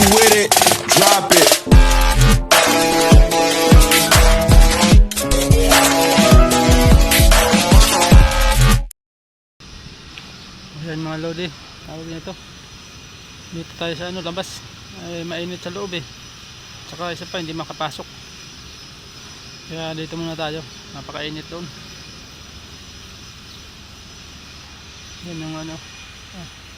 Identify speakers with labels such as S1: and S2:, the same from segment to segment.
S1: you with it, drop it.
S2: Ayan mga lodi, tawag nito. Dito tayo sa ano, labas. Ay, mainit sa loob eh. Tsaka isa pa, hindi makapasok. Kaya dito muna tayo. Napakainit doon. Yan yung ano. Ah.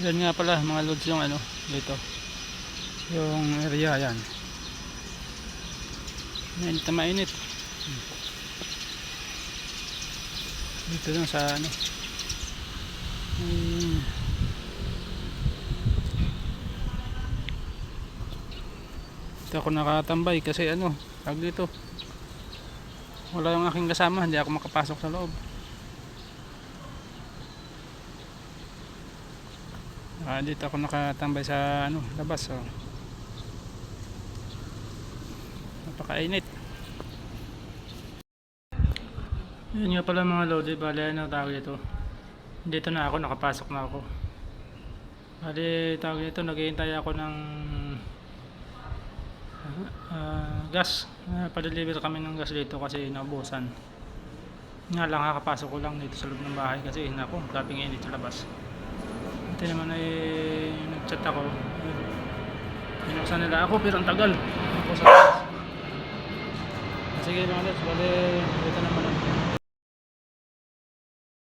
S2: Yan nga pala mga lods yung ano dito. Yung area yan. Mainit na mainit. dito lang sa ano hmm. dito ako nakatambay kasi ano tag dito wala yung aking kasama hindi ako makapasok sa loob ah, dito ako nakatambay sa ano labas oh. napakainit yun nga pala mga lodi, bali ano tawag ito. Dito na ako, nakapasok na ako. Bali tawag ito, naghihintay ako ng ah, gas. Uh, pa-deliver kami ng gas dito kasi naubusan. Nga lang, kakapasok ko lang dito sa loob ng bahay kasi nako, grabing init sa labas. Ito naman ay nag-chat ako. Pinuksan nila ako pero ang tagal. Ako sa. Sige mga lods, bali dito naman